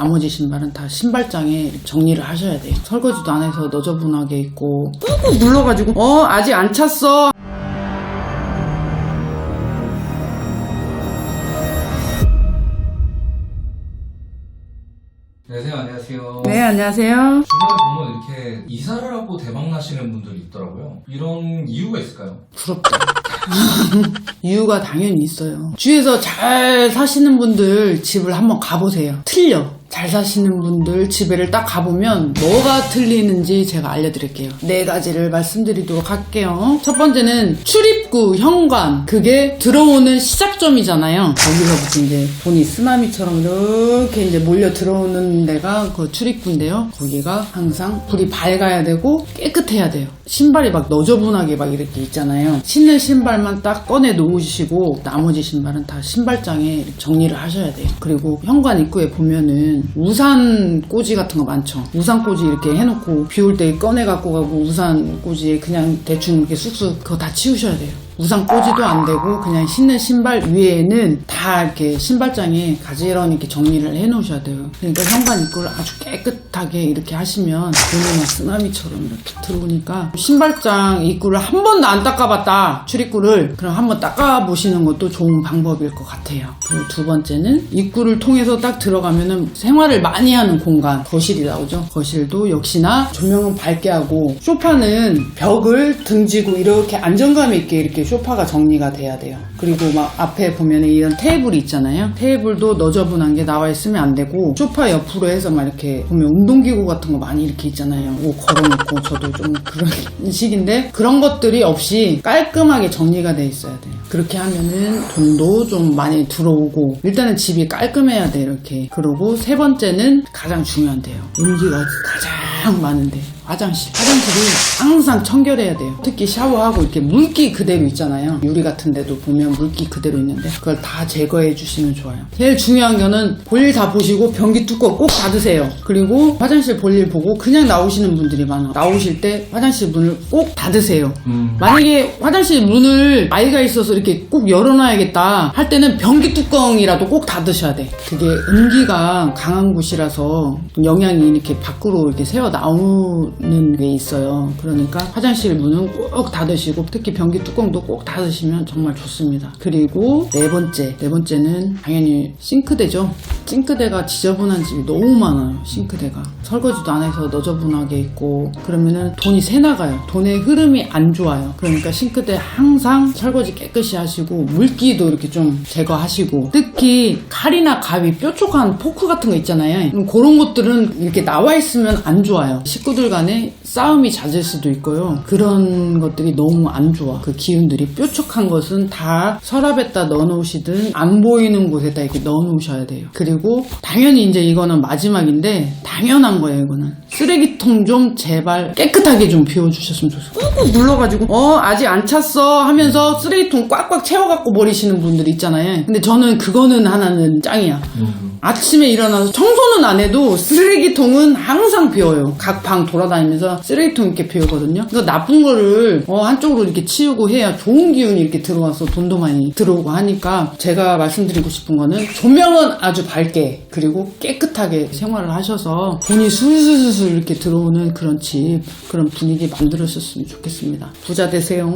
나머지 신발은 다 신발장에 정리를 하셔야 돼요. 설거지도 안 해서 너저분하게 있고 꾹꾹 눌러가지고 어 아직 안 찼어. 안녕하세요, 안녕하세요. 네 안녕하세요. 주변에 보면 이렇게 이사를 하고 대박 나시는 분들이 있더라고요. 이런 이유가 있을까요? 부럽다. 이유가 당연히 있어요. 주위에서 잘 사시는 분들 집을 한번 가보세요. 틀려. 잘 사시는 분들 집에를 딱 가보면 뭐가 틀리는지 제가 알려드릴게요. 네 가지를 말씀드리도록 할게요. 첫 번째는 출입구, 현관. 그게 들어오는 시작점이잖아요. 거기서부터 이제 돈이 쓰나미처럼 이렇게 이제 몰려 들어오는 데가 그 출입구인데요. 거기가 항상 불이 밝아야 되고 깨끗해야 돼요. 신발이 막 너저분하게 막 이렇게 있잖아요. 신는 신발만 딱 꺼내 놓으시고 나머지 신발은 다 신발장에 정리를 하셔야 돼요. 그리고 현관 입구에 보면은 우산 꽂이 같은 거 많죠. 우산 꽂이 이렇게 해놓고 비 올 때 꺼내 갖고 가고 우산 꽂이에 그냥 대충 이렇게 쑥쑥 그거 다 치우셔야 돼요. 우산 꽂이도 안 되고 그냥 신는 신발 위에는 다 이렇게 신발장에 가지런히 이렇게 정리를 해 놓으셔야 돼요. 그러니까 현관 입구를 아주 깨끗하게 이렇게 하시면 막 쓰나미처럼 이렇게 들어오니까 신발장 입구를 한 번도 안 닦아봤다 출입구를 그럼 한번 닦아보시는 것도 좋은 방법일 것 같아요. 그리고 두 번째는 입구를 통해서 딱 들어가면은 생활을 많이 하는 공간 거실이 나오죠. 거실도 역시나 조명은 밝게 하고 소파는 벽을 등지고 이렇게 안정감 있게 이렇게 소파가 정리가 돼야 돼요. 그리고 막 앞에 보면 이런 테이블이 있잖아요. 테이블도 너저분한 게 나와 있으면 안 되고 소파 옆으로 해서 막 이렇게 보면 운동기구 같은 거 많이 이렇게 있잖아요. 옷 걸어놓고 저도 좀 그런 식인데 그런 것들이 없이 깔끔하게 정리가 돼 있어야 돼요. 그렇게 하면은 돈도 좀 많이 들어오고 일단은 집이 깔끔해야 돼 이렇게. 그리고 세 번째는 가장 중요한데요. 용기가 가장 많은데 화장실. 화장실이 항상 청결해야 돼요. 특히 샤워하고 이렇게 물기 그대로 있잖아요. 유리 같은 데도 보면 물기 그대로 있는데 그걸 다 제거해 주시면 좋아요. 제일 중요한 거는 볼일 다 보시고 변기 뚜껑 꼭 닫으세요. 그리고 화장실 볼일 보고 그냥 나오시는 분들이 많아. 나오실 때 화장실 문을 꼭 닫으세요. 만약에 화장실 문을 아이가 있어서 이렇게 꼭 열어놔야겠다 할 때는 변기 뚜껑이라도 꼭 닫으셔야 돼. 그게 음기가 강한 곳이라서 영양이 이렇게 밖으로 이렇게 새어 나오 는 게 있어요. 그러니까 화장실 문은 꼭 닫으시고 특히 변기 뚜껑도 꼭 닫으시면 정말 좋습니다. 그리고 네 번째, 네 번째는 당연히 싱크대죠. 싱크대가 지저분한 집이 너무 많아요. 싱크대가 설거지도 안 해서 너저분하게 있고 그러면은 돈이 새 나가요. 돈의 흐름이 안 좋아요. 그러니까 싱크대 항상 설거지 깨끗이 하시고 물기도 이렇게 좀 제거하시고 특히 칼이나 가위 뾰족한 포크 같은 거 있잖아요. 음, 그런 것들은 이렇게 나와 있으면 안 좋아요. 식구들 간에 싸움이 잦을 수도 있고요. 그런 것들이 너무 안 좋아. 그 기운들이 뾰족한 것은 다 서랍에다 넣어놓으시든 안 보이는 곳에다 이렇게 넣어놓으셔야 돼요. 그리고 당연히 이제 이거는 마지막인데 당연한 거예요. 이거는 쓰레기통 좀 제발 깨끗하게 좀 비워주셨으면 좋겠어요. 꾹꾹 눌러가지고 어 아직 안 찼어 하면서 쓰레기통 꽉꽉 채워갖고 버리시는 분들 있잖아요. 근데 저는 그거는 하나는 짱이야. 아침에 일어나서 청소는 안 해도 쓰레기통은 항상 비워요. 각 방 돌아다니면서 쓰레기통 이렇게 비우거든요. 그래서 나쁜 거를 어, 한쪽으로 이렇게 치우고 해야 좋은 기운이 이렇게 들어와서 돈도 많이 들어오고 하니까 제가 말씀드리고 싶은 거는 조명은 아주 밝게 그리고 깨끗하게 생활을 하셔서 돈이 술술술 이렇게 들어오는 그런 집 그런 분위기 만들었으면 좋겠습니다. 부자 되세요.